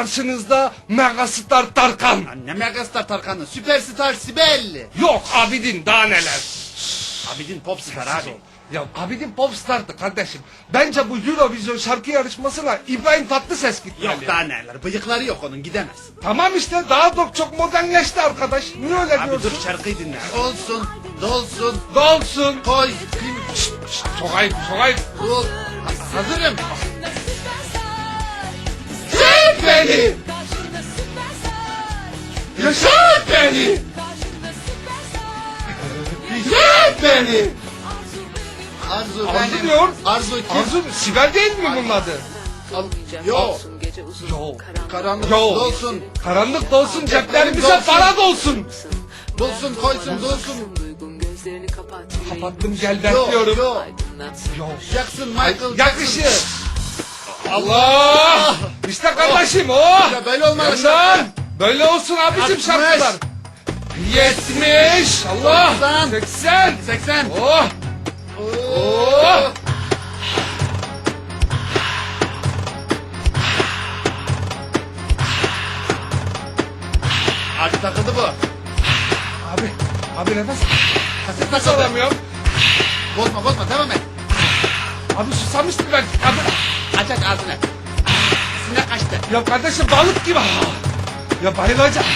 karşınızda Megastar Tarkan. Ne megastar Tarkan'ı? Süperstar Sibel. Yok Abidin daha neler. Abidin popstar abi. Ya Abidin popstardı kardeşim. Bence bu Eurovision şarkı yarışmasına İbrahim Tatlıses gitmeli. Yok daha neler. Bıyıkları yok onun gidemez. Tamam işte daha da çok modernleşti arkadaş. Niye öyle Abi diyorsun? dur şarkıyı dinle. Olsun, dolsun, Dolsun. koy, kim, Çok ayıp, çok ayıp. dol. Ha- Hazırım. Beni. Yaşat beni. Sev beni. Arzu, Arzu benim. diyor. Arzu kim? Arzu Sibel değil mi bunun adı? Al- Yo. Yo. Karanlık Yo. dolsun, Karanlık dolsun ceplerimize para dolsun. dolsun, koysun, dolsun. Kapattım gel Yo, bekliyorum. yo. Yo. Jackson, Michael Jackson. Yakışır. Allah! İşte kardeşim o. Ya böyle olmalı Yandan. Böyle olsun abicim şarkılar. 70. Allah. 90. 80. 80. Oh. Oh. Abi takıldı bu. Abi. Abi nefes. Nefes takıldı. alamıyorum. Bozma bozma devam et. Abi susamıştım ben. Abi. Aç aç ağzını. Sinek kaçtı. Ya kardeşim balık gibi. Ya bayılacağım.